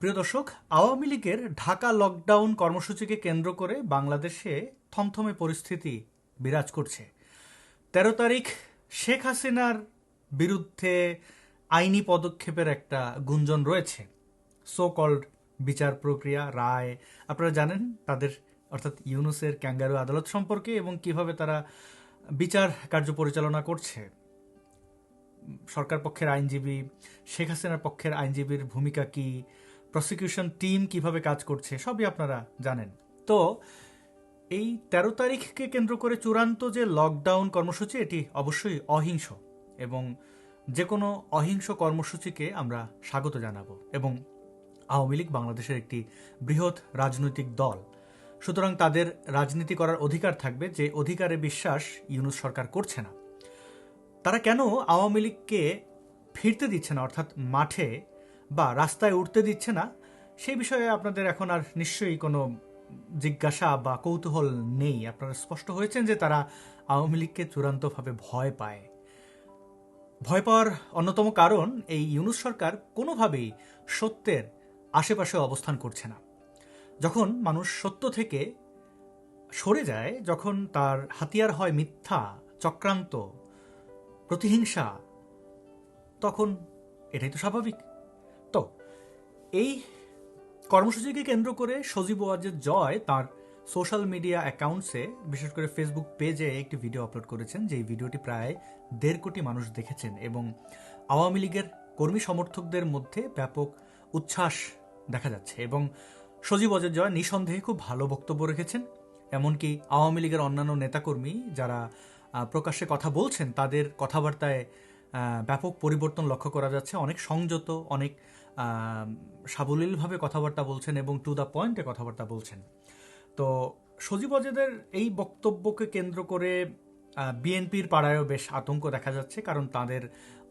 প্রিয় দর্শক, আওয়ামী লীগের ঢাকা লকডাউন কর্মসূচিকে কেন্দ্র করে বাংলাদেশে থমথমে পরিস্থিতি বিরাজ করছে। তেরো তারিখ শেখ হাসিনার বিরুদ্ধে আইনি পদক্ষেপের একটা গুঞ্জন রয়েছে। সো কল্ড বিচার প্রক্রিয়া, রায়, আপনারা জানেন তাদের, অর্থাৎ ইউনুসের ক্যাঙ্গারু আদালত সম্পর্কে এবং কীভাবে তারা বিচার কার্য পরিচালনা করছে। সরকার পক্ষের আইনজীবী, শেখ হাসিনার পক্ষের আইনজীবীর ভূমিকা কি? প্রসিকিউশন টিম কীভাবে কাজ করছে, সবই আপনারা জানেন। তো এই তেরো তারিখকে কেন্দ্র করে চূড়ান্ত যে লকডাউন কর্মসূচি, এটি অবশ্যই অহিংস এবং যে কোনো অহিংস কর্মসূচিকে আমরা স্বাগত জানাব এবং আওয়ামী লীগ বাংলাদেশের একটি বৃহৎ রাজনৈতিক দল। সুতরাং তাদের রাজনীতি করার অধিকার থাকবে যে অধিকারে বিশ্বাস ইউনুস সরকার করছে না। তারা কেন আওয়ামী লীগকে ফিরতে দিচ্ছে না, অর্থাৎ মাঠে বা রাস্তায় উঠতে দিচ্ছে না, সেই বিষয়ে আপনাদের এখন আর নিশ্চয়ই কোনো জিজ্ঞাসা বা কৌতূহল নেই। আপনারা স্পষ্ট হয়েছেন যে তারা আওয়ামী লীগকে চূড়ান্তভাবে ভয় পায়। ভয় পাওয়ার অন্যতম কারণ, এই ইউনুস সরকার কোনোভাবেই সত্যের আশেপাশে অবস্থান করছে না। যখন মানুষ সত্য থেকে সরে যায়, যখন তার হাতিয়ার হয় মিথ্যা, চক্রান্ত, প্রতিহিংসা, তখন এটাই তো স্বাভাবিক। এই কর্মসূচিকে কেন্দ্র করে সজীব ওয়াজের জয় তার সোশ্যাল মিডিয়া অ্যাকাউন্টসে, বিশেষ করে ফেসবুক পেজে একটি ভিডিও আপলোড করেছেন, যেই ভিডিওটি প্রায় দেড় কোটি মানুষ দেখেছেন এবং আওয়ামী লীগের কর্মী সমর্থকদের মধ্যে ব্যাপক উচ্ছ্বাস দেখা যাচ্ছে এবং সজীব অজয় জয় নিঃসন্দেহে খুব ভালো বক্তব্য রেখেছেন। এমনকি আওয়ামী লীগের অন্যান্য নেতাকর্মী যারা প্রকাশ্যে কথা বলছেন, তাদের কথাবার্তায় ব্যাপক পরিবর্তন লক্ষ্য করা যাচ্ছে। অনেক সংযত, অনেক সাবলীলভাবে কথাবার্তা বলছেন এবং টু দ্য পয়েন্টে কথাবার্তা বলছেন। তো সজীব অজেদের এই বক্তব্যকে কেন্দ্র করে বিএনপির পাড়ায়ও বেশ আতঙ্ক দেখা যাচ্ছে, কারণ তাদের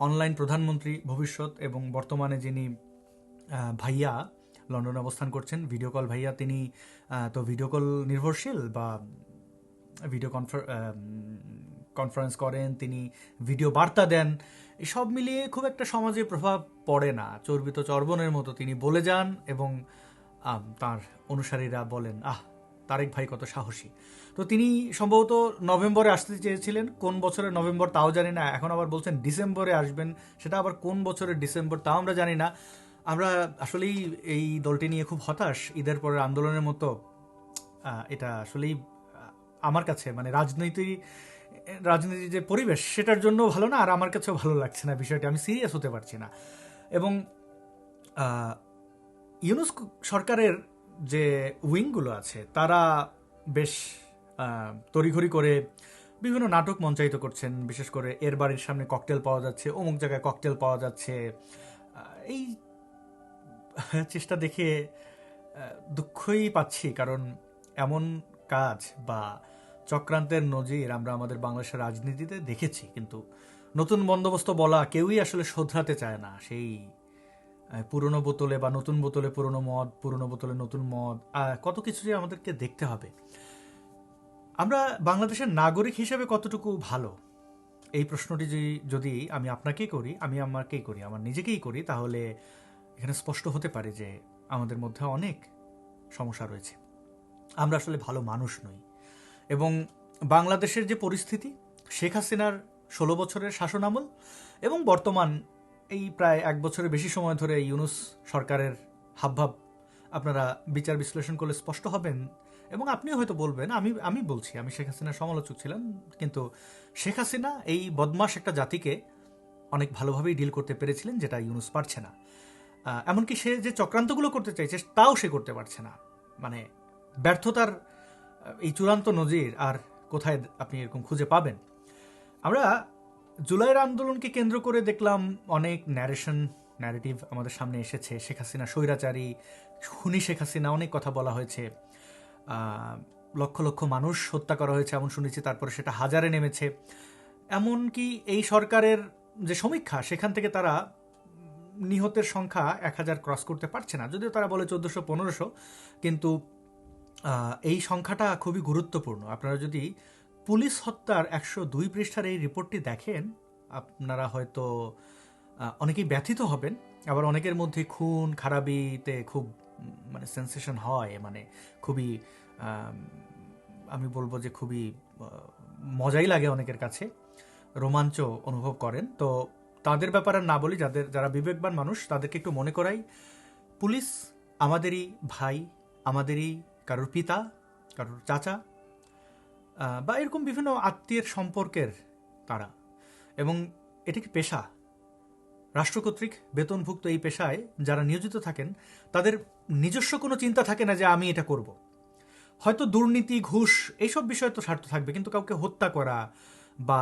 অনলাইন প্রধানমন্ত্রী ভবিষ্যৎ এবং বর্তমানে যিনি ভাইয়া লন্ডনে অবস্থান করছেন ভিডিও কল ভাইয়া, তিনি তো ভিডিও কল নির্ভরশীল বা ভিডিও কনফার কনফারেন্স করেন, তিনি ভিডিও বার্তা দেন সব মিলিয়ে খুব একটা সমাজে প্রভাব পড়ে না। চর্বিত চর্বণের মতো তিনি বলে যান এবং তার অনুসারীরা বলেন, আহ, তারেক ভাই কত সাহসী। তো তিনি সম্ভবত নভেম্বরে আসতে চেয়েছিলেন। কোন বছরের নভেম্বর তাও জানি না। এখন আবার বলছেন ডিসেম্বরে আসবেন। সেটা আবার কোন বছরের ডিসেম্বর তাও আমরা জানি না। আমরা আসলেই এই দলটি নিয়ে খুব হতাশ। ঈদের পরের আন্দোলনের মতো এটা আসলেই আমার কাছে মানে রাজনীতি রাজনীতির যে পরিবেশ, সেটার জন্য ভালো না, আর আমার কাছেও ভালো লাগছে না বিষয়টি। আমি সিরিয়াস হতে পারছি না। এবং ইউনুস সরকারের যে উইংগুলো আছে, তারা বেশ তড়িঘড়ি করে বিভিন্ন নাটক মঞ্চায়িত করছেন। বিশেষ করে এর বাড়ির সামনে ককটেল পাওয়া যাচ্ছে, অমুক জায়গায় ককটেল পাওয়া যাচ্ছে। এই চেষ্টা দেখে দুঃখই পাচ্ছি, কারণ এমন কাজ বা চক্রান্তের নজির আমরা আমাদের বাংলাদেশের রাজনীতিতে দেখেছি, কিন্তু নতুন বন্দোবস্ত বলা কেউই আসলে শোধরাতে চায় না। সেই পুরনো বোতলে বা নতুন বোতলে পুরনো মদ, পুরনো বোতলে নতুন মদ কত কিছু যে আমাদেরকে দেখতে হবে। আমরা বাংলাদেশের নাগরিক হিসেবে কতটুকু ভালো? এই প্রশ্নটি যদি আমি আপনাকেই করি, আমি আমাকেই করি, আমার নিজেকেই করি, তাহলে এখানে স্পষ্ট হতে পারে যে আমাদের মধ্যে অনেক সমস্যা রয়েছে। আমরা আসলে ভালো মানুষ নই। এবং বাংলাদেশের যে পরিস্থিতি, শেখ হাসিনার ষোলো বছরের শাসনামল এবং বর্তমান এই প্রায় এক বছরের বেশি সময় ধরে ইউনুস সরকারের হাবভাব, আপনারা বিচার বিশ্লেষণ করলে স্পষ্ট হবেন এবং আপনিও হয়তো বলবেন, আমি আমি বলছি, আমি শেখ হাসিনার সমালোচক ছিলাম, কিন্তু শেখ হাসিনা এই বদমাস একটা জাতিকে অনেক ভালোভাবেই ডিল করতে পেরেছিলেন যেটা ইউনুস পারছে না। এমনকি সে যে চক্রান্তগুলো করতে চাইছে, তাও সে করতে পারছে না। মানে ব্যর্থতার চূড়ান্ত নজির আর কোথায় আপনি এরকম খুঁজে পাবেন? আমরা জুলাইয়ের আন্দোলনকে কেন্দ্র করে দেখলাম অনেক ন্যারেশন ন্যারেটিভ আমাদের সামনে এসেছে। শেখ হাসিনা স্বৈরাচারী, খুনি শেখ হাসিনা, অনেক কথা বলা হয়েছে। লক্ষ লক্ষ মানুষ হত্যা করা হয়েছে, এমন শুনেছি, তারপরে সেটা হাজারে নেমেছে। এমনকি এই সরকারের যে সমীক্ষা, সেখান থেকে তারা নিহতের সংখ্যা এক হাজার ক্রস করতে পারছে না। যদিও তারা বলে চোদ্দোশো, পনেরোশো, কিন্তু এই সংখ্যাটা খুবই গুরুত্বপূর্ণ। আপনারা যদি পুলিশ হত্যার একশো দুই পৃষ্ঠার এই রিপোর্টটি দেখেন, আপনারা হয়তো অনেকেই ব্যথিত হবেন। আবার অনেকের মধ্যে খুন, খারাপিতে খুব মানে সেন্সেশন হয় মানে খুবই, আমি বলব যে খুবই মজাই লাগে অনেকের কাছে রোমাঞ্চ অনুভব করেন। তো তাদের ব্যাপারে না বলি, যাদের, যারা বিবেকবান মানুষ, তাদেরকে একটু মনে করাই, পুলিশ আমাদেরই ভাই, আমাদেরই কারোর পিতা, কারোর চাচা বা এরকম বিভিন্ন আত্মীয়ের সম্পর্কের তারা। এবং এটি কি পেশা? রাষ্ট্র কর্তৃক বেতনভুক্ত এই পেশায় যারা নিয়োজিত থাকেন, তাদের নিজস্ব কোনো চিন্তা থাকে না যে আমি এটা করব। হয়তো দুর্নীতি, ঘুষ, এইসব বিষয়ে তো স্বার্থ থাকবে, কিন্তু কাউকে হত্যা করা বা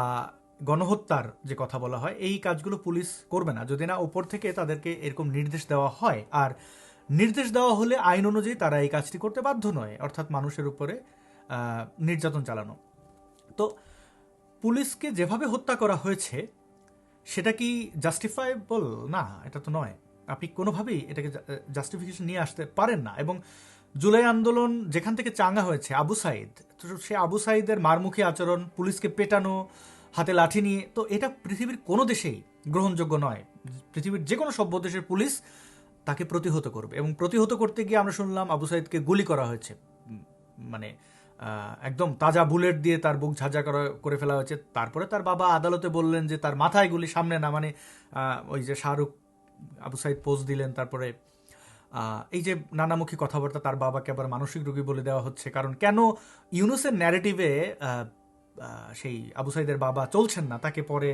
গণহত্যার যে কথা বলা হয়, এই কাজগুলো পুলিশ করবে না। যদি না ওপর থেকে তাদেরকে এরকম নির্দেশ দেওয়া হয়। আর নির্দেশ দেওয়া হলে আইন অনুযায়ী তারা এই কাজটি করতে বাধ্য নয়, অর্থাৎ মানুষের উপরে নির্যাতন চালানো। তো পুলিশকে যেভাবে হত্যা করা হয়েছে, সেটা কি জাস্টিফাইবল না, এটা তো নয়। আপনি কোনোভাবেই এটাকে জাস্টিফিকেশন নিয়ে আসতে পারেন না। এবং জুলাই আন্দোলন যেখান থেকে চাঙ্গা হয়েছে, আবু সাইদ, তো সে আবু সাইদের মারমুখী আচরণ, পুলিশকে পেটানো, হাতে লাঠি নিয়ে, তো এটা পৃথিবীর কোনো দেশেই গ্রহণযোগ্য নয়। পৃথিবীর যে কোনো সভ্য দেশের পুলিশ তাকে প্রতিহত করবে। এবং প্রতিহত করতে গিয়ে আমরা শুনলাম আবু সাইদকে গুলি করা হয়েছে। মানে একদম তাজা বুলেট দিয়ে তার বুক ঝাঁঝা করা, করে ফেলা হয়েছে। তারপরে তার বাবা আদালতে বললেন যে তার মাথায় গুলি, সামনে না মানে ওই যে শাহরুখ, আবু সাইদ পোজ দিলেন, তারপরে এই যে নানামুখী কথাবার্তা তার বাবাকে আবার মানসিক রোগী বলে দেওয়া হচ্ছে। কারণ কেন ইউনুসের ন্যারেটিভে সেই আবু সাইদের বাবা চলছেন না, তাকে পরে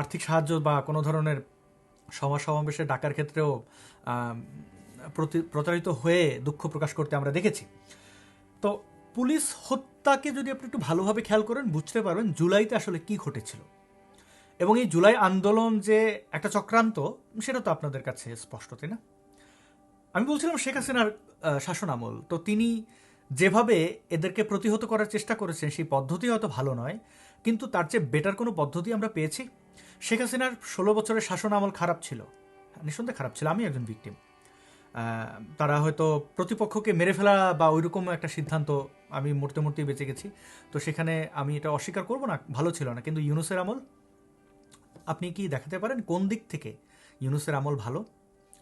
আর্থিক সাহায্য বা কোনো ধরনের সভা সমাবেশে ডাকার ক্ষেত্রেও প্রতি- প্রতারিত হয়ে দুঃখ প্রকাশ করতে আমরা দেখেছি। তো পুলিশ হত্যাকে যদি আপনি একটু ভালোভাবে খেয়াল করেন, বুঝতে পারবেন জুলাইতে আসলে কি ঘটেছিল। এবং এই জুলাই আন্দোলন যে একটা চক্রান্ত, সেটা তো আপনাদের কাছে স্পষ্ট, তাই না? আমি বলছিলাম শেখ হাসিনার শাসন আমল। তো তিনি যেভাবে এদেরকে প্রতিহত করার চেষ্টা করেছেন, সেই পদ্ধতি হয়তো ভালো নয়, কিন্তু তার চেয়ে বেটার কোনো পদ্ধতি আমরা পেয়েছি? শেখ হাসিনার ষোলো বছরের শাসন আমল খারাপ ছিল। নিঃসন্দেহে খারাপ ছিল। আমি একজন ভিকটিম তারা হয়তো প্রতিপক্ষকে মেরে ফেলা বা ওইরকম একটা সিদ্ধান্ত আমি মূর্তে মূর্তেই বেঁচে গেছি। তো সেখানে আমি এটা অস্বীকার করব না, ভালো ছিল না। কিন্তু ইউনুসের আমল, আপনি কি দেখাতে পারেন কোন দিক থেকে ইউনুসের আমল ভালো?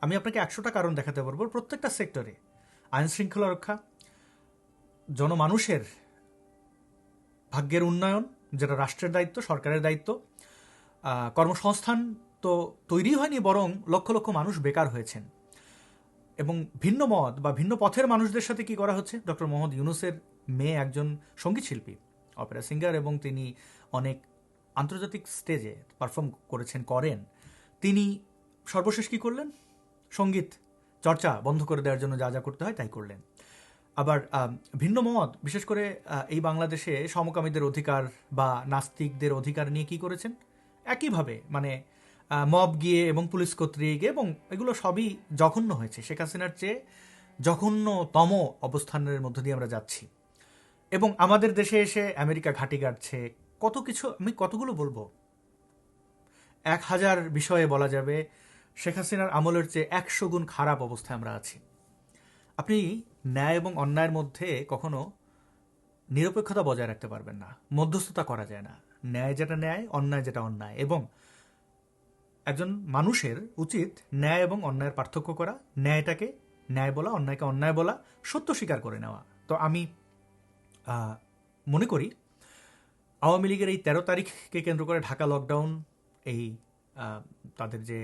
আমি আপনাকে একশোটা কারণ দেখাতে পারব। প্রত্যেকটা সেক্টরে, আইন শৃঙ্খলা রক্ষা, জনমানুষের ভাগ্যের উন্নয়ন, যেটা রাষ্ট্রের দায়িত্ব, সরকারের দায়িত্ব কর্মসংস্থান তো তৈরি হয়নি, বরং লক্ষ লক্ষ মানুষ বেকার হয়েছেন। এবং ভিন্ন মত বা ভিন্ন পথের মানুষদের সাথে কি করা হচ্ছে? ডক্টর মোহাম্মদ ইউনুসের মেয়ে একজন সংগীত শিল্পী অপেরা সিঙ্গার, এবং তিনি অনেক আন্তর্জাতিক স্টেজে পারফর্ম করেছেন, করেন। তিনি সর্বশেষ কি করলেন? সংগীত চর্চা বন্ধ করে দেওয়ার জন্য যা যা করতে হয় তাই করলেন। আবার ভিন্ন মত, বিশেষ করে এই বাংলাদেশে সমকামীদের অধিকার বা নাস্তিকদের অধিকার নিয়ে কি করেছেন? একইভাবে মানে মব গিয়ে এবং পুলিশ কর্তৃক এবং এগুলো সবই জঘন্য হয়েছে। শেখ হাসিনার চেয়ে জঘন্যতম অবস্থানের মধ্য দিয়ে আমরা যাচ্ছি। এবং আমাদের দেশে এসে আমেরিকা ঘাঁটি গাড়ছে কত কিছু, আমি কতগুলো বলব? এক হাজার বিষয়ে বলা যাবে, শেখ হাসিনার আমলের চেয়ে একশো গুণ খারাপ অবস্থায় আমরা আছি। আপনি ন্যায় এবং অন্যায়ের মধ্যে কখনো নিরপেক্ষতা বজায় রাখতে পারবেন না, মধ্যস্থতা করা যায় না। ন্যায় যেটা ন্যায়, অন্যায় যেটা অন্যায়। এবং একজন মানুষের উচিত ন্যায় এবং অন্যায়ের পার্থক্য করা, ন্যায়টাকে ন্যায় বলা, অন্যায়কে অন্যায় বলা, সত্য স্বীকার করে নেওয়া। তো আমি মনে করি, আওয়ামী লীগের এই তেরো তারিখকে কেন্দ্র করে ঢাকা লকডাউন এই তাদের যে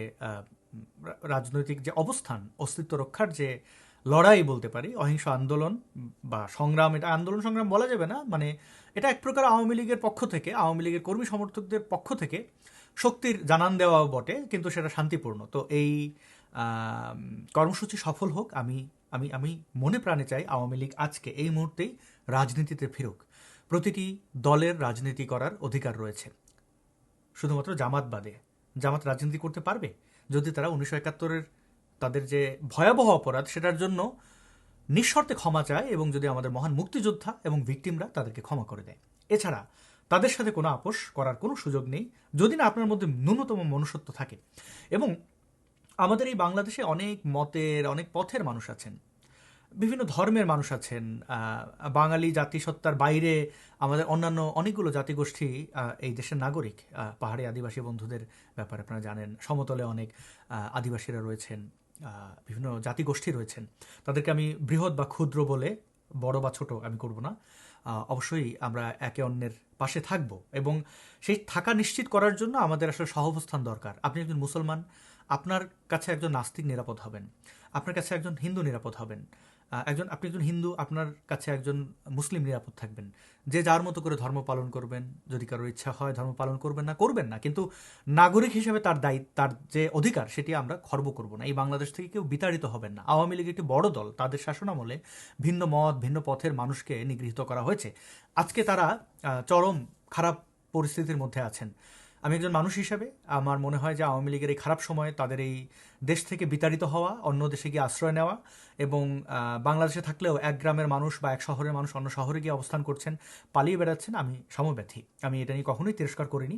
রাজনৈতিক যে অবস্থান, অস্তিত্ব রক্ষার যে লড়াই বলতে পারি, অহিংস আন্দোলন বা সংগ্রাম, এটা আন্দোলন সংগ্রাম বলা যাবে না মানে এটা এক প্রকার আওয়ামী লীগের পক্ষ থেকে, আওয়ামী লীগের কর্মী সমর্থকদের পক্ষ থেকে শক্তির জানান দেওয়াও বটে, কিন্তু সেটা শান্তিপূর্ণ। তো এই কর্মসূচি সফল হোক, আমি আমি আমি মনে প্রাণে চাই আওয়ামী লীগ আজকে এই মুহূর্তেই রাজনীতিতে ফিরুক। প্রতিটি দলের রাজনীতি করার অধিকার রয়েছে। শুধুমাত্র জামাত বাদে, জামাত রাজনীতি করতে পারবে? যদি তারা উনিশশো একাত্তরের তাদের যে ভয়াবহ অপরাধ, সেটার জন্য নিঃশর্তে ক্ষমা চায় এবং যদি আমাদের মহান মুক্তিযোদ্ধা এবং ভিকটিমরা তাদেরকে ক্ষমা করে দেয়। এছাড়া তাদের সাথে কোনো আপোষ করার কোনো সুযোগ নেই যদি না আপনার মধ্যে ন্যূনতম মনুষ্যত্ব থাকে। এবং আমাদের এই বাংলাদেশে অনেক মতের, অনেক পথের মানুষ আছেন। বিভিন্ন ধর্মের মানুষ আছেন। বাঙালি জাতিসত্তার বাইরে আমাদের অন্যান্য অনেকগুলো জাতিগোষ্ঠী এই দেশের নাগরিক পাহাড়ি আদিবাসী বন্ধুদের ব্যাপারে আপনারা জানেন। সমতলে অনেক আদিবাসীরা রয়েছেন। বিভিন্ন জাতিগোষ্ঠী রয়েছেন। তাদেরকে আমি বৃহৎ বা ক্ষুদ্র বলে বড় বা ছোট আমি করব না। অবশ্যই আমরা একে অন্যের পাশে থাকব এবং সেই থাকা নিশ্চিত করার জন্য আমাদের আসলে সহবস্থান দরকার। আপনি একজন মুসলমান, আপনার কাছে একজন নাস্তিক নিরাপদ হবেন। আপনার কাছে একজন হিন্দু নিরাপদ হবেন। একজন, আপনি একজন হিন্দু, আপনার কাছে একজন মুসলিম নিরাপদ থাকবেন। যে যার মতো করে ধর্ম পালন করবেন, যদি কারোর ইচ্ছা হয় ধর্ম পালন করবেন না করবেন না। কিন্তু নাগরিক হিসেবে তার দায়িত্ব তার যে অধিকার, সেটি আমরা খর্ব করব না। এই বাংলাদেশ থেকে কেউ বিতাড়িত হবেন না। আওয়ামী লীগ একটি বড় দল। তাদের শাসনামলে ভিন্ন মত, ভিন্ন পথের মানুষকে নিগৃহীত করা হয়েছে। আজকে তারা চরম খারাপ পরিস্থিতির মধ্যে আছেন। আমি একজন মানুষ হিসেবে, আমার মনে হয় যে আওয়ামী লীগের এই খারাপ সময়ে তাদের এই দেশ থেকে বিতাড়িত হওয়া, অন্য দেশে গিয়ে আশ্রয় নেওয়া এবং বাংলাদেশে থাকলেও এক গ্রামের মানুষ বা এক শহরের মানুষ অন্য শহরে গিয়ে অবস্থান করছেন, পালিয়ে বেড়াচ্ছেন, আমি সমব্যথী। আমি এটা নিয়ে কখনোই তিরস্কার করিনি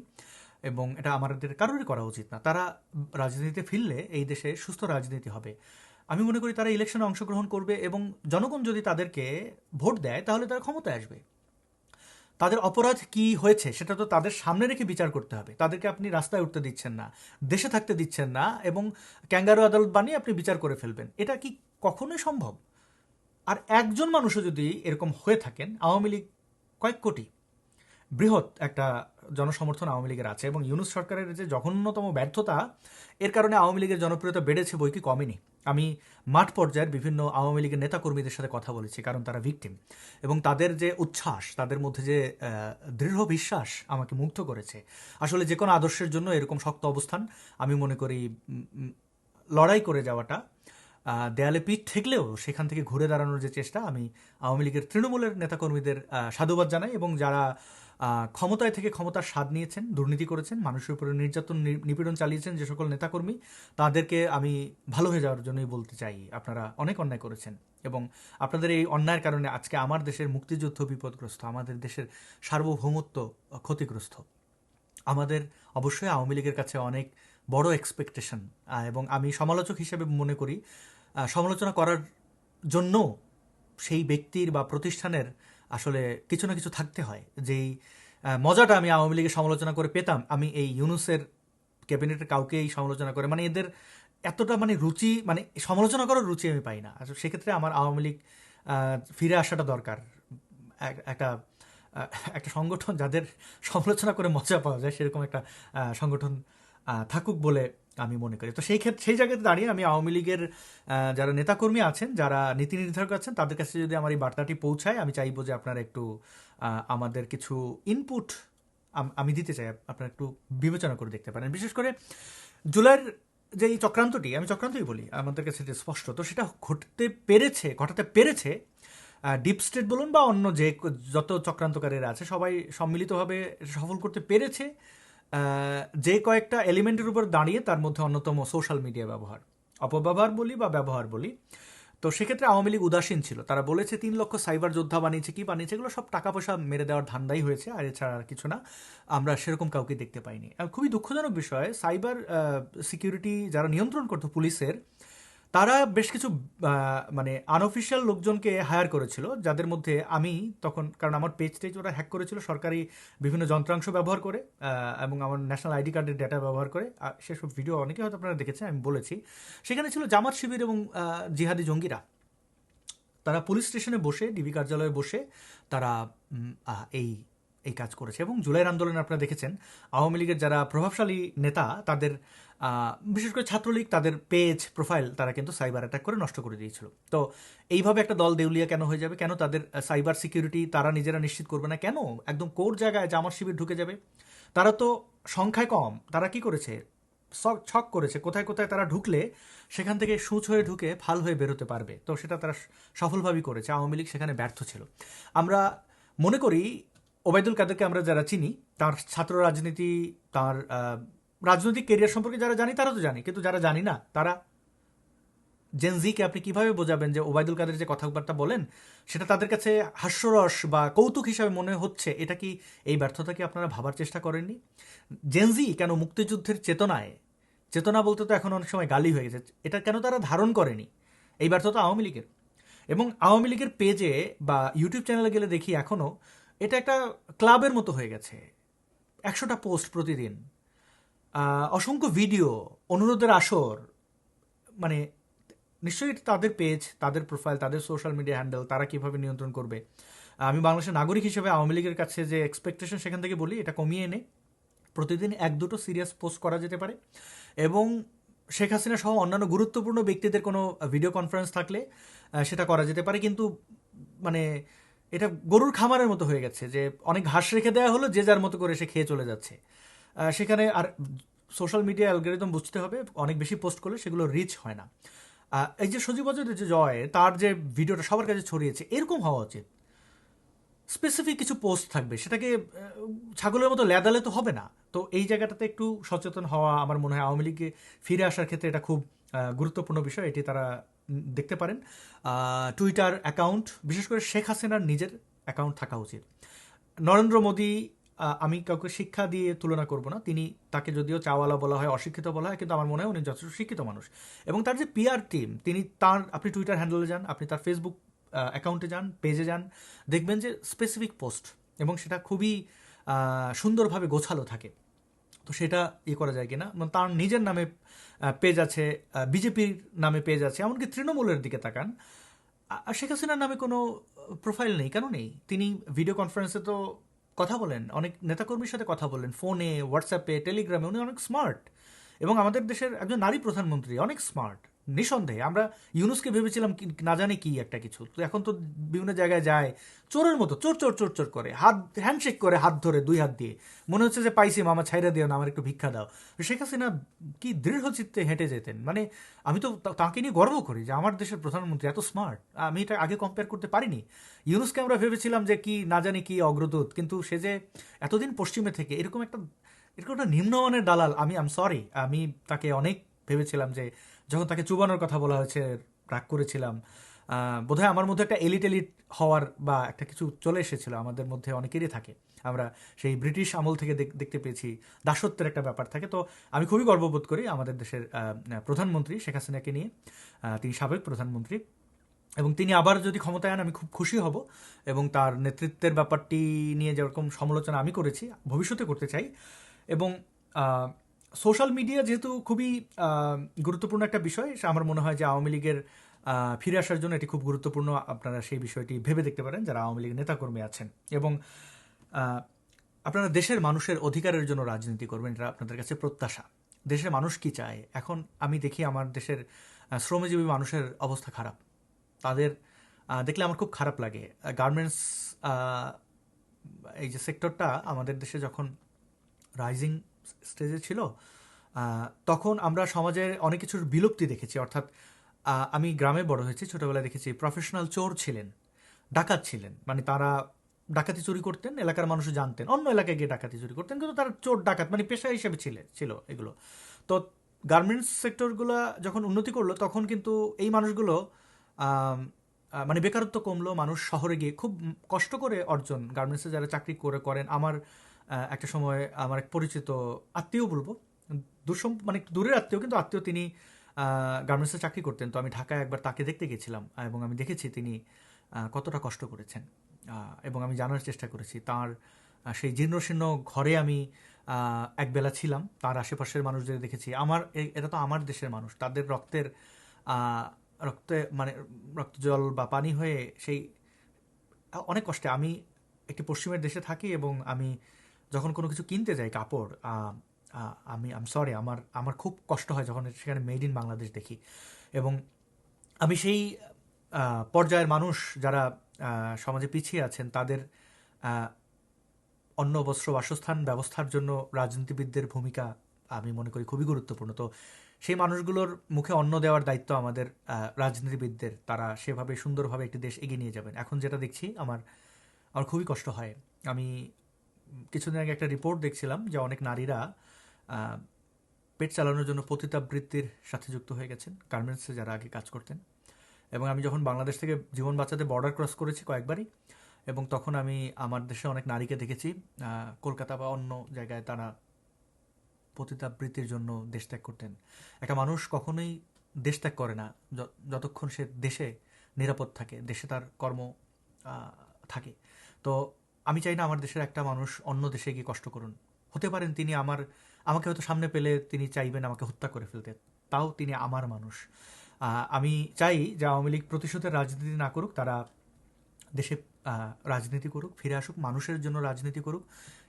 এবং এটা আমাদের কারোরই করা উচিত না। তারা রাজনীতিতে ফিরলে এই দেশে সুস্থ রাজনীতি হবে। আমি মনে করি তারা ইলেকশনে অংশগ্রহণ করবে এবং জনগণ যদি তাদেরকে ভোট দেয়, তাহলে তারা ক্ষমতায় আসবে। তাদের অপরাধ কি হয়েছে সেটা তো তাদের সামনে রেখে বিচার করতে হবে। তাদেরকে আপনি রাস্তায় উঠতে দিচ্ছেন না, দেশে থাকতে দিচ্ছেন না এবং ক্যাঙ্গারু আদালত বানিয়ে আপনি বিচার করে ফেলবেন। এটা কি কখনোই সম্ভব? আর একজন মানুষও যদি এরকম হয়ে থাকেন, আওয়ামী লীগ কয়েক কোটি, বৃহৎ একটা জনসমর্থন আওয়ামী লীগের আছে এবং ইউনুস সরকারের যে জঘন্যতম ব্যর্থতা, এর কারণে আওয়ামী লীগের জনপ্রিয়তা বেড়েছে বই কি কমেনি? আমি মাঠ পর্যায়ের বিভিন্ন আওয়ামী লীগের নেতাকর্মীদের সাথে কথা বলেছি, কারণ তারা ভিকটিম এবং তাদের যে উচ্ছ্বাস, তাদের মধ্যে যে দৃঢ় বিশ্বাস আমাকে মুগ্ধ করেছে। আসলে যে কোনো আদর্শের জন্য এরকম শক্ত অবস্থান আমি মনে করি লড়াই করে যাওয়াটা দেয়ালে পিঠ ঠেকলেও সেখান থেকে ঘুরে দাঁড়ানোর যে চেষ্টা আমি আওয়ামী লীগের তৃণমূলের নেতাকর্মীদের সাধুবাদ জানাই এবং যারা ক্ষমতায় থেকে ক্ষমতার স্বাদ নিয়েছেন, দুর্নীতি করেছেন, মানুষের উপরে নির্যাতন নিপীড়ন চালিয়েছেন যে সকল নেতাকর্মী, তাদেরকে আমি ভালো হয়ে যাওয়ার জন্যই বলতে চাই। আপনারা অনেক অন্যায় করেছেন এবং আপনাদের এই অন্যায়ের কারণে আজকে আমার দেশের মুক্তিযুদ্ধ বিপদগ্রস্ত, আমাদের দেশের সার্বভৌমত্ব ক্ষতিগ্রস্ত। আমাদের অবশ্যই আওয়ামী লীগের কাছে অনেক বড় এক্সপেকটেশন এবং আমি সমালোচক হিসেবে মনে করি সমালোচনা করার জন্য সেই ব্যক্তির বা প্রতিষ্ঠানের আসলে কিছু না কিছু থাকতে হয়। যেই মজাটা আমি আওয়ামী লীগের সমালোচনা করে পেতাম, আমি এই ইউনুসের ক্যাবিনেটের কাউকেই সমালোচনা করে মানে এদের এতটা মানে রুচি মানে সমালোচনা করার রুচি আমি পাই না। আসলে সেক্ষেত্রে আমার আওয়ামী লীগ ফিরে আসাটা দরকার। একটা একটা সংগঠন যাদের সমালোচনা করে মজা পাওয়া যায়, সেরকম একটা সংগঠন থাকুক বলে আমি মনে করি। তো সেই ক্ষেত্রে সেই জায়গাতে দাঁড়িয়ে আমি আওয়ামী লীগের যারা নেতাকর্মী আছেন, যারা নীতি নির্ধারক আছেন, তাদের কাছে যদি আমার এই বার্তাটি পৌঁছায়, আমি চাইব যে আপনারা একটু আমাদের কিছু ইনপুট আমি দিতে চাই। আপনারা একটু বিবেচনা করে দেখতে পারেন। বিশেষ করে জুলাইয়ের যে এই চক্রান্তটি, আমি চক্রান্তই বলি, আমাদের কাছে যে স্পষ্ট, তো সেটা ঘটতে পেরেছে, ঘটাতে পেরেছে ডিপ স্টেট বলুন বা অন্য যে যত চক্রান্তকারীরা আছে, সবাই সম্মিলিতভাবে সফল করতে পেরেছে। যে কয়েকটা এলিমেন্টের উপর দাঁড়িয়ে তার মধ্যে অন্যতম সোশ্যাল মিডিয়া ব্যবহার। অপব্যবহার বলি বা ব্যবহার বলি। তো সেক্ষেত্রে আওয়ামী লীগ উদাসীন ছিল। তারা বলেছে, তিন লক্ষ সাইবার যোদ্ধা বানিয়েছে, কি বানিয়েছে? এগুলো সব টাকা পয়সা মেরে দেওয়ার ধান্দাই হয়েছে। আর এছাড়া আর কিছু না। আমরা সেরকম কাউকে দেখতে পাইনি। খুবই দুঃখজনক বিষয়, সাইবার সিকিউরিটি যারা নিয়ন্ত্রণ করতো পুলিশের তারা বেশ কিছু মানে আনঅফিসিয়াল লোকজনকে হায়ার করেছিল, যাদের মধ্যে আমি তখন, কারণ আমার পেজ টেজ ওরা হ্যাক করেছিল সরকারি বিভিন্ন যন্ত্রাংশ ব্যবহার করে এবং আমার ন্যাশনাল আইডি কার্ডের ডেটা ব্যবহার করে। সেসব ভিডিও অনেকে হয়তো আপনারা দেখেছেন, আমি বলেছি। সেখানে ছিল জামাত শিবির এবং জিহাদি জঙ্গিরা। তারা পুলিশ স্টেশনে বসে ডিবি কার্যালয়ে বসে তারা এই এই কাজ করেছে। এবং জুলাইয়ের আন্দোলনে আপনারা দেখেছেন, আওয়ামী লীগের যারা প্রভাবশালী নেতা, তাদের বিশেষ করে ছাত্রলীগ, তাদের পেজ প্রোফাইল তারা কিন্তু সাইবার অ্যাটাক করে নষ্ট করে দিয়েছিল। তো এইভাবে একটা দল দেউলিয়া কেন হয়ে যাবে? কেন তাদের সাইবার সিকিউরিটি তারা নিজেরা নিশ্চিত করবে না? কেন? একদম কোর জায়গায় জামার শিবির ঢুকে যাবে? তারা তো সংখ্যায় কম। তারা কি করেছে? ছক করেছে। কোথায় কোথায় তারা ঢুকলে সেখান থেকে সুচ হয়ে ঢুকে ফাল হয়ে বেরোতে পারবে। তো সেটা তারা সফলভাবেই করেছে। আওয়ামী লীগ সেখানে ব্যর্থ ছিল। আমরা মনে করি ওবায়দুল কাদেরকে আমরা যারা চিনি, তার ছাত্র রাজনীতি, তার রাজনৈতিক কেরিয়ার সম্পর্কে যারা জানি, তারা তো জানি। কিন্তু যারা জানি না, তারা জেনজিকে আপনি কীভাবে বোঝাবেন যে ওবায়দুল কাদের যে কথাবার্তা বলেন, সেটা তাদের কাছে হাস্যরস বা কৌতুক হিসাবে মনে হচ্ছে, এটা কি এই ব্যর্থতা কি আপনারা ভাবার চেষ্টা করেননি? জেনজি কেন মুক্তিযুদ্ধের চেতনায়, চেতনা বলতে তো এখন অনেক সময় গালি হয়ে গেছে, এটা কেন তারা ধারণ করেনি? এই ব্যর্থতা আওয়ামী লীগের। এবং আওয়ামী লীগের পেজে বা ইউটিউব চ্যানেলে গেলে দেখি এখনও এটা একটা ক্লাবের মতো হয়ে গেছে। একশোটা পোস্ট প্রতিদিন। অসংখ্য ভিডিও, অনুরোধের আসর মানে নিশ্চয়ই তাদের পেজ তাদের প্রোফাইল তাদের সোশ্যাল মিডিয়া হ্যান্ডেল তারা কীভাবে নিয়ন্ত্রণ করবে। আমি বাংলাদেশের নাগরিক হিসেবে আওয়ামী লীগের কাছে যে এক্সপেকটেশন সেখান থেকে বলি, এটা কমিয়ে এনে প্রতিদিন এক দুটো সিরিয়াস পোস্ট করা যেতে পারে এবং শেখ হাসিনা সহ অন্যান্য গুরুত্বপূর্ণ ব্যক্তিদের কোনো ভিডিও কনফারেন্স থাকলে সেটা করা যেতে পারে। কিন্তু মানে এটা গরুর খামারের মতো হয়ে গেছে যে অনেক ঘাস রেখে দেওয়া হলো, যে যার মতো করে সে খেয়ে চলে যাচ্ছে। সেখানে আর সোশ্যাল মিডিয়া অ্যালগোরিদম বুঝতে হবে, অনেক বেশি পোস্ট করলে সেগুলো রিচ হয় না। এই যে সজীব অজয়ের যে জয়, তার যে ভিডিওটা সবার কাছে ছড়িয়েছে, এরকম হওয়া উচিত। স্পেসিফিক কিছু পোস্ট থাকবে, সেটাকে ছাগলের মতো লেদালে তো হবে না। তো এই জায়গাটাতে একটু সচেতন হওয়া, আমার মনে হয় আওয়ামী লীগে ফিরে আসার ক্ষেত্রে এটা খুব গুরুত্বপূর্ণ বিষয়, এটি তারা দেখতে পারেন। টুইটার অ্যাকাউন্ট বিশেষ করে শেখ হাসিনার নিজের অ্যাকাউন্ট থাকা উচিত। নরেন্দ্র মোদী আমি কাউকে শিক্ষা দিয়ে তুলনা করব না। তিনি তাকে যদিও চাওয়ালা বলা হয়, অশিক্ষিত বলা হয়, কিন্তু আমার মনে হয় উনি যথেষ্ট শিক্ষিত মানুষ। এবং তার যে পিআর টিম তিনি তার, আপনি টুইটার হ্যান্ডেলে যান, আপনি তার ফেসবুক অ্যাকাউন্টে যান পেজে যান, দেখবেন যে স্পেসিফিক পোস্ট এবং সেটা খুবই সুন্দরভাবে গোছালো থাকে। তো সেটা ইয়ে করা যায় কিনা? মানে তার নিজের নামে পেজ আছে বিজেপির নামে পেজ আছে, এমনকি তৃণমূলের দিকে তাকান। আর শেখ হাসিনার নামে কোনো প্রোফাইল নেই, কেন নেই? তিনি ভিডিও কনফারেন্সে তো কথা বলেন, অনেক নেতাকর্মীর সাথে কথা বলেন ফোনে হোয়াটসঅ্যাপে টেলিগ্রামে উনি অনেক স্মার্ট এবং আমাদের দেশের একজন নারী প্রধানমন্ত্রী, অনেক স্মার্ট নিঃসন্দেহে, আমরা ইউনুসকে ভেবেছিলাম না জানি কি একটা কিছু। তো এখন তো বিভিন্ন জায়গায় যায়, চোরের মতো, চোর চোর চোর চোর করে, হাত হ্যান্ডশেক করে হাত ধরে দুই হাত দিয়ে। মনে হচ্ছে যে, পাইছি, মামা ছাইরা দিও না, আমার একটু ভিক্ষা দাও। শেখ হাসিনা কি দৃঢ় চিত্তে হেঁটে যেতেন? মানে আমি তা- তাকে নিয়ে গর্ব করি যে, আমার দেশের প্রধানমন্ত্রী এত স্মার্ট আমি এটা আগে কম্পেয়ার করতে পারিনি। ইউনুসকে আমরা ভেবেছিলাম যে, কি না জানি কি অগ্রদূত, কিন্তু সে যে এতদিন পশ্চিমে থেকে, এরকম একটা এরকম একটা নিম্নমানের দালাল, আমি আম সরি আমি তাকে অনেক ভেবেছিলাম যে যখন তাকে চুবানোর কথা বলা হয়েছে, রাগ করেছিলাম বোধহয় আমার মধ্যে একটা এলিট এলিট হওয়ার বা একটা কিছু চলে এসেছিল, আমাদের মধ্যে অনেকেরই থাকে। আমরা সেই ব্রিটিশ আমল থেকে দেখ- দেখতে পেয়েছি, দাসত্বের একটা ব্যাপার থাকে। তো আমি খুবই গর্ববোধ করি আমাদের দেশের প্রধানমন্ত্রী শেখ হাসিনাকে নিয়ে তিনি সাবেক প্রধানমন্ত্রী। এবং তিনি আবার যদি ক্ষমতায় আন আমি খুব খুশি হব। এবং তার নেতৃত্বের ব্যাপারটি নিয়ে যেরকম সমালোচনা আমি করেছি, ভবিষ্যতে করতে চাই। এবং সোশ্যাল মিডিয়া যেহেতু খুবই গুরুত্বপূর্ণ একটা বিষয় আমার মনে হয় যে আওয়ামী লীগের ফিরে আসার জন্য এটি খুব গুরুত্বপূর্ণ। আপনারা সেই বিষয়টি ভেবে দেখতে পারেন যারা আওয়ামী লীগের নেতাকর্মী আছেন। এবং আপনারা দেশের মানুষের অধিকারের জন্য রাজনীতি করবেন, এটা আপনাদের কাছে প্রত্যাশা। দেশের মানুষ কি চায়? এখন আমি দেখি আমার দেশের শ্রমজীবী মানুষের অবস্থা খারাপ। তাদের দেখলে আমার খুব খারাপ লাগে। গার্মেন্টস এই যে সেক্টরটা আমাদের দেশে যখন রাইজিং স্টেজে ছিল তখন আমরা সমাজের অনেক কিছুর বিলুপ্তি দেখেছি। অর্থাৎ আমি গ্রামে বড় হয়েছি, ছোটবেলায় দেখেছি প্রফেশনাল চোর ছিলেন, ডাকাত ছিলেন। মানে তারা ডাকাতি চুরি করতেন, এলাকার মানুষ জানতেন, অন্য এলাকায় গিয়ে ডাকাতি চুরি করতেন, কিন্তু তারা চোর, ডাকাত মানে পেশা হিসেবে ছিল ছিল এগুলো। তো গার্মেন্টস সেক্টরগুলো যখন উন্নতি করল, তখন কিন্তু এই মানুষগুলো মানে বেকারত্ব কমলো, মানুষ শহরে গিয়ে খুব কষ্ট করে অর্জন। গার্মেন্টসে যারা চাকরি করে, করেন, আমার একটা সময় আমার এক পরিচিত আত্মীয় বলব দুঃসম মানে দূরের আত্মীয়, কিন্তু আত্মীয় তিনি গার্মেন্টসে চাকরি করতেন। তো আমি ঢাকায় একবার তাকে দেখতে গেছিলাম, এবং আমি দেখেছি তিনি কতটা কষ্ট করেছেন। এবং আমি জানার চেষ্টা করেছি, তার সেই জীর্ণশীর্ণ ঘরে আমি একবেলা ছিলাম। তার আশেপাশের মানুষদের দেখেছি। আমার এটা তো আমার দেশের মানুষ। তাদের রক্তের রক্তে মানে রক্ত জল বা পানি হয়ে সেই, অনেক কষ্টে। আমি একটি পশ্চিমের দেশে থাকি এবং আমি যখন কোনো কিছু কিনতে যাই, কাপড় আমি আম সরি আমার আমার খুব কষ্ট হয় যখন সেখানে মেড ইন বাংলাদেশ দেখি। এবং আমি সেই পর্যায়ের মানুষ যারা সমাজে পিছিয়ে আছেন, তাদের অন্ন, বস্ত্র, বাসস্থান ব্যবস্থার জন্য রাজনীতিবিদদের ভূমিকা আমি মনে করি খুবই গুরুত্বপূর্ণ। তো সেই মানুষগুলোর মুখে অন্ন দেওয়ার দায়িত্ব আমাদের রাজনীতিবিদদের। তারা সেভাবে সুন্দরভাবে একটি দেশ এগিয়ে নিয়ে যাবেন। এখন যেটা দেখছি, আমার আমার খুবই কষ্ট হয়। আমি কিছুদিন আগে একটা রিপোর্ট দেখছিলাম যে অনেক নারীরা পেট চালানোর জন্য পতিতাবৃত্তির সাথে যুক্ত হয়ে গেছেন গার্মেন্টসে যারা আগে কাজ করতেন। এবং আমি যখন বাংলাদেশ থেকে জীবন বাঁচাতে বর্ডার ক্রস করেছি কয়েকবারই, এবং তখন আমি আমার দেশে অনেক নারীকে দেখেছি কলকাতা বা অন্য জায়গায় তারা পতিতাবৃত্তির জন্য দেশ ত্যাগ করতেন। একটা মানুষ কখনোই দেশ ত্যাগ করে না যতক্ষণ সে দেশে নিরাপদ থাকে, দেশে তার কর্ম থাকে। তো আমি চাই না আমার দেশের একটা মানুষ অন্য দেশে গিয়ে কষ্ট করুন। হতে পারেন তিনি আমার, আমাকে হয়তো সামনে পেলে তিনি চাইবেন আমাকে হত্যা করে ফেলতে। তাও তিনি আমার মানুষ। আমি চাই যে আওয়ামী লীগ প্রতিশোধের রাজনীতি না করুক, তারা দেশে রাজনীতি করুক, ফিরে আসুক, মানুষের জন্য রাজনীতি করুক।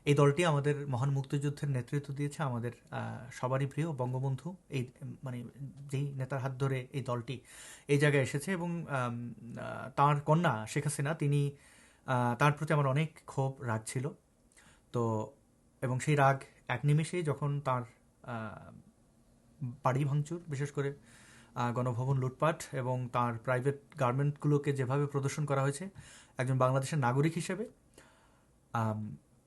এই দলটি আমাদের মহান মুক্তিযুদ্ধের নেতৃত্ব দিয়েছে, আমাদের সবারই প্রিয় বঙ্গবন্ধু। এই মানে যেই নেতার হাত ধরে এই দলটি এই জায়গায় এসেছে এবং তার কন্যা শেখ হাসিনা, তিনি তার প্রতি আমার অনেক ক্ষোভ, রাগ ছিল। তো, এবং সেই রাগ এক নিমেষেই যখন তার বাড়ি ভাঙচুর, বিশেষ করে গণভবন লুটপাট এবং তার প্রাইভেট গার্মেন্টগুলোকে যেভাবে প্রদর্শন করা হয়েছে, একজন বাংলাদেশের নাগরিক হিসেবে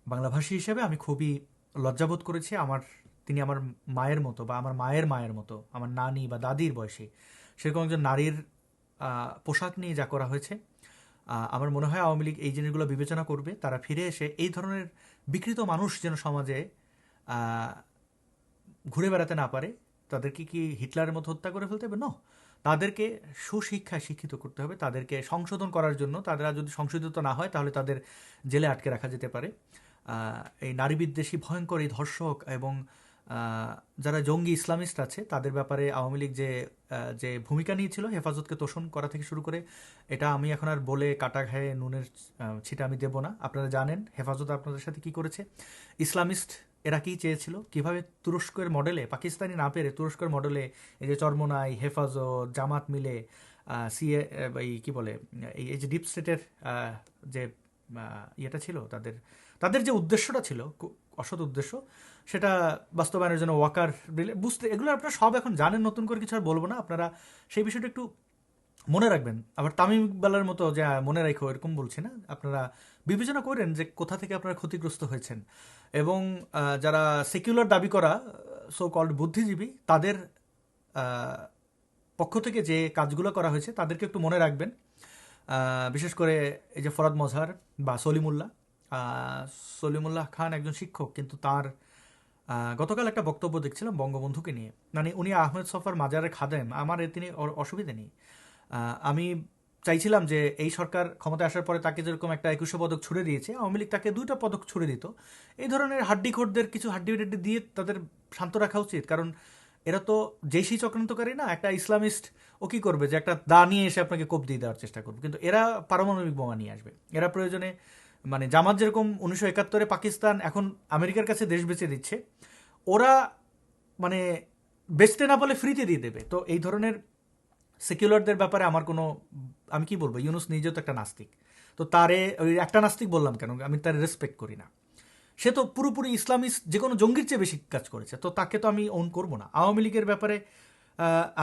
বাংলাভাষী হিসেবে আমি খুবই লজ্জাবোধ করেছি আমার, তিনি আমার মায়ের মতো বা আমার মায়ের মায়ের মতো, আমার নানি বা দাদির বয়সী। সেরকম একজন নারীর পোশাক নিয়ে যা করা হয়েছে আমার মনে হয় আওয়ামী লীগ এই জিনিসগুলো বিবেচনা করবে। তারা ফিরে এসে এই ধরনের বিকৃত মানুষ যেন সমাজে ঘুরে বেড়াতে না পারে, তাদেরকে কি হিটলারের মতো হত্যা করে ফেলতে হবে? ন। তাদেরকে সুশিক্ষায় শিক্ষিত করতে হবে, তাদেরকে সংশোধন করার জন্য। তারা যদি সংশোধিত না হয়, তাহলে তাদের জেলে আটকে রাখা যেতে পারে। এই নারী বিদ্বেষী ভয়ঙ্কর এই ধর্ষক এবং যারা জঙ্গি ইসলামিস্ট আছে, তাদের ব্যাপারে আওয়ামী লীগ যে যে ভূমিকা নিয়েছিল হেফাজতকে তোষণ করা থেকে শুরু করে, এটা আমি এখন আর বলে কাটা ঘায়ে নুনের ছিটা আমি দেব না। আপনারা জানেন হেফাজত আপনাদের সাথে কি করেছে? ইসলামিস্ট এরা কি চেয়েছিল? কীভাবে তুরস্কের মডেলে পাকিস্তানি না পেরে তুরস্কের মডেলে এই যে চরমোনাই, হেফাজত, জামাত মিলে সিএ এই কি বলে, এই যে ডিপ স্টেটের যে ইয়েটা ছিল তাদের তাদের যে উদ্দেশ্যটা ছিল অসৎ উদ্দেশ্য সেটা বাস্তবায়নের জন্য ওয়াকার বুঝতে, এগুলো আপনারা সব এখন জানেন, নতুন করে কিছু আর বলব না। আপনারা সেই বিষয়টা একটু মনে রাখবেন। আবার তামিম ইকবালের মতো যে মনে রাখো, এরকম বলছি না। আপনারা বিবেচনা করেন যে কোথা থেকে আপনারা ক্ষতিগ্রস্ত হয়েছেন। এবং যারা সেকুলার দাবি করা সো কল্ড বুদ্ধিজীবী, তাদের পক্ষ থেকে যে কাজগুলো করা হয়েছে, তাদেরকে একটু মনে রাখবেন। বিশেষ করে এই যে ফরাদ মজহার বা সলিমুল্লাহ। সলিমুল্লাহ খান একজন শিক্ষক, কিন্তু তার গতকাল একটা বক্তব্য দেখছিলাম বঙ্গবন্ধুকে নিয়ে। মানে উনি আহমেদ সফার মাজারে খাদেম, আমার এ তিনি অসুবিধে নেই। আমি চাইছিলাম যে এই সরকার ক্ষমতায় আসার পরে তাকে যেরকম একটা একুশে পদক ছুড়ে দিয়েছে, আওয়ামী লীগ তাকে দুইটা পদক ছুড়ে দিত। এই ধরনের হাড্ডি খোরদের কিছু হাড্ডি টাড্ডি দিয়ে তাদের শান্ত রাখা উচিত, কারণ এরা তো যেই চক্রান্তকারী না, একটা ইসলামিস্ট, ও কি করবে যে একটা দা নিয়ে এসে আপনাকে কোপ দিয়ে দেওয়ার চেষ্টা করবে। কিন্তু এরা পারমাণবিক বোমা নিয়ে আসবে। এরা প্রয়োজনে মানে জামাত যেরকম উনিশশো একাত্তরে পাকিস্তান এখন আমেরিকার কাছে দেশ বেচে দিচ্ছে ওরা মানে বেচতে না বলে ফ্রিতে দিয়ে দেবে। তো এই ধরনের সেকুলারদের ব্যাপারে আমার কোনো, আমি কি বলব, ইউনুস নিজেও তো একটা নাস্তিক। তো তারে, ওই একটা নাস্তিক বললাম কেন? আমি তার রেসপেক্ট করি না। সে তো পুরোপুরি ইসলামিস্ট, যে কোনো জঙ্গির চেয়ে বেশি কাজ করেছে। তো তাকে তো আমি ওন করব না। আওয়ামী লীগের ব্যাপারে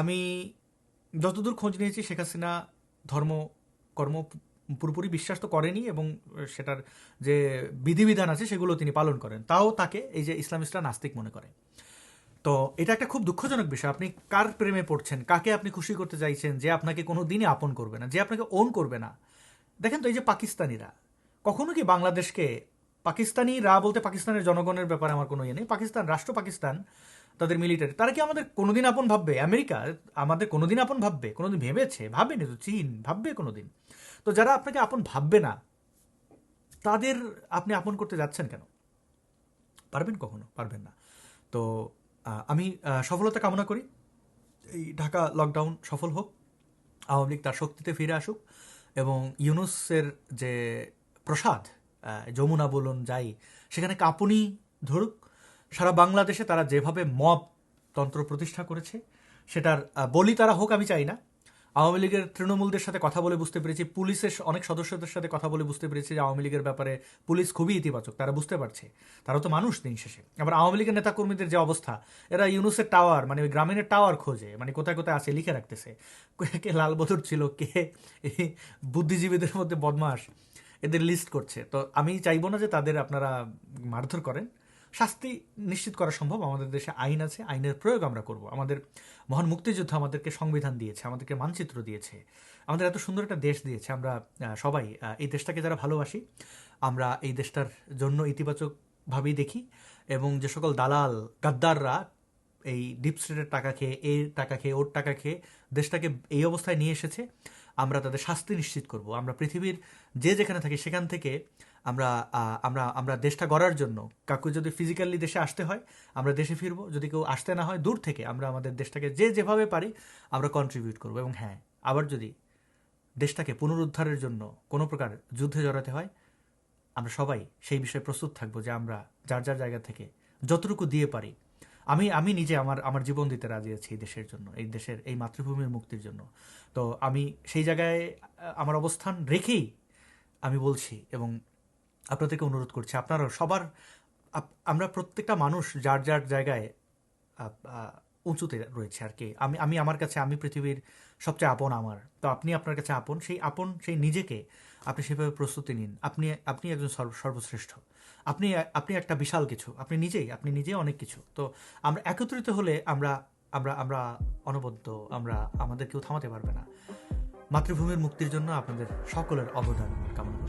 আমি যতদূর খোঁজ নিয়েছি, শেখ হাসিনা ধর্ম, কর্ম পুরোপুরি বিশ্বাস তো করেনি এবং সেটার যে বিধিবিধান আছে সেগুলো তিনি পালন করেন। তাও তাকে এই যে ইসলামিস্টরা নাস্তিক মনে করে। তো এটা একটা খুব দুঃখজনক বিষয়। আপনি কার প্রেমে পড়ছেন? কাকে আপনি খুশি করতে চাইছেন যে আপনাকে কোনো দিনই আপন করবে না, যে আপনাকে ওন করবে না? দেখেন তো এই যে পাকিস্তানিরা, কখনো কি বাংলাদেশকে পাকিস্তানিরা বলতে পাকিস্তানের জনগণের ব্যাপারে আমার কোনো ইয়ে নেই। পাকিস্তান, রাষ্ট্র পাকিস্তান, তাদের মিলিটারি তারা কি আমাদের কোনোদিন আপন ভাববে? আমেরিকা আমাদের কোনোদিন আপন ভাববে? কোনোদিন ভেবেছে? ভাবেনি তো, চীন ভাববে কোনোদিন? তো যারা আপনাকে আপন ভাববে না, তাদের আপনি আপন করতে যাচ্ছেন কেন? পারবেন কখনো? পারবেন না। তো আমি সফলতা কামনা করি। এই ঢাকা লকডাউন সফল হোক, আওয়ামী লীগ তার শক্তিতে ফিরে আসুক এবং ইউনুসের যে প্রসাদ যমুনা বলুন, যাই, সেখানে কাঁপুনি ধরুক, সারা বাংলাদেশে তারা যেভাবে মব তন্ত্র প্রতিষ্ঠা করেছে, সেটার বলি তারা হোক, আমি চাই না। আওয়ামী লীগের তৃণমূলদের সাথে কথা বলে বুঝতে পেরেছি, পুলিশের অনেক সদস্যদের সাথে কথা বলে বুঝতে পেরেছি যে আওয়ামী লীগের ব্যাপারে পুলিশ খুবই ইতিবাচক, তারা বুঝতে পারছে, তারা তো মানুষ দিন শেষে। আবার আওয়ামী লীগের নেতাকর্মীদের যে অবস্থা, এরা ইউনুসের টাওয়ার মানে ওই গ্রামীণের টাওয়ার খোঁজে মানে কোথায় কোথায় আছে লিখে রাখতেছে। কে- কে লাল বদর ছিল, কে বুদ্ধিজীবীদের মধ্যে বদমাস এদের লিস্ট করছে। তো আমি চাইব না যে তাদের আপনারা মারধর করেন। শাস্তি নিশ্চিত করা সম্ভব। আমাদের দেশে আইন আছে, আইনের প্রয়োগ আমরা করব। আমাদের মহান মুক্তিযুদ্ধ আমাদেরকে সংবিধান দিয়েছে, আমাদেরকে মানচিত্র দিয়েছে। আমাদের এত সুন্দর একটা দেশ দিয়েছে। আমরা সবাই এই দেশটাকে যারা ভালোবাসি, আমরা এই দেশটার জন্য ইতিবাচকভাবেই দেখি এবং যে সকল দালাল, গাদ্দাররা এই ডিপ স্টেটের টাকা খেয়ে, এর টাকা খেয়ে, ওর টাকা খেয়ে দেশটাকে এই অবস্থায় নিয়ে এসেছে। আমরা তাদের শাস্তি নিশ্চিত করব। আমরা পৃথিবীর যে যেখানে থাকি সেখান থেকে আমরা আমরা আমরা দেশটা গড়ার জন্য, কাকু যদি ফিজিক্যালি দেশে আসতে হয়, আমরা দেশে ফিরবো। যদি কেউ আসতে না হয়, দূর থেকে আমরা আমাদের দেশটাকে যে যেভাবে পারি আমরা কন্ট্রিবিউট করব এবং হ্যাঁ আবার যদি দেশটাকে পুনরুদ্ধারের জন্য কোনো প্রকার যুদ্ধে জড়াতে হয়, আমরা সবাই সেই বিষয়ে প্রস্তুত থাকব যে আমরা যার যার জায়গা থেকে যতটুকু দিয়ে পারি আমি আমি নিজে আমার আমার জীবন দিতে রাজি আছি এই দেশের জন্য, এই দেশের, এই মাতৃভূমির মুক্তির জন্য। তো আমি সেই জায়গায়, আমার অবস্থান রেখেই আমি বলছি এবং আপনাদেরকে অনুরোধ করছি আপনারা সবার আমরা প্রত্যেকটা মানুষ যার যার জায়গায় উঁচুতে রয়েছে আর কি। আমি আমি আমার কাছে, আমি পৃথিবীর সবচেয়ে আপন আমার। তো আপনি আপনার কাছে আপন, সেই আপন, সেই নিজেকে আপনি সেভাবে প্রস্তুতি নিন। আপনি আপনি একজন সর্ব- সর্বশ্রেষ্ঠ। আপনি আপনি একটা বিশাল কিছু। আপনি নিজেই আপনি নিজেই অনেক কিছু। তো আমরা একত্রিত হলে আমরা আমরা আমরা অনবদ্য, আমরা আমাদের কেউ থামাতে পারবে না। মাতৃভূমির মুক্তির জন্য আপনাদের সকলের অবদান কামনা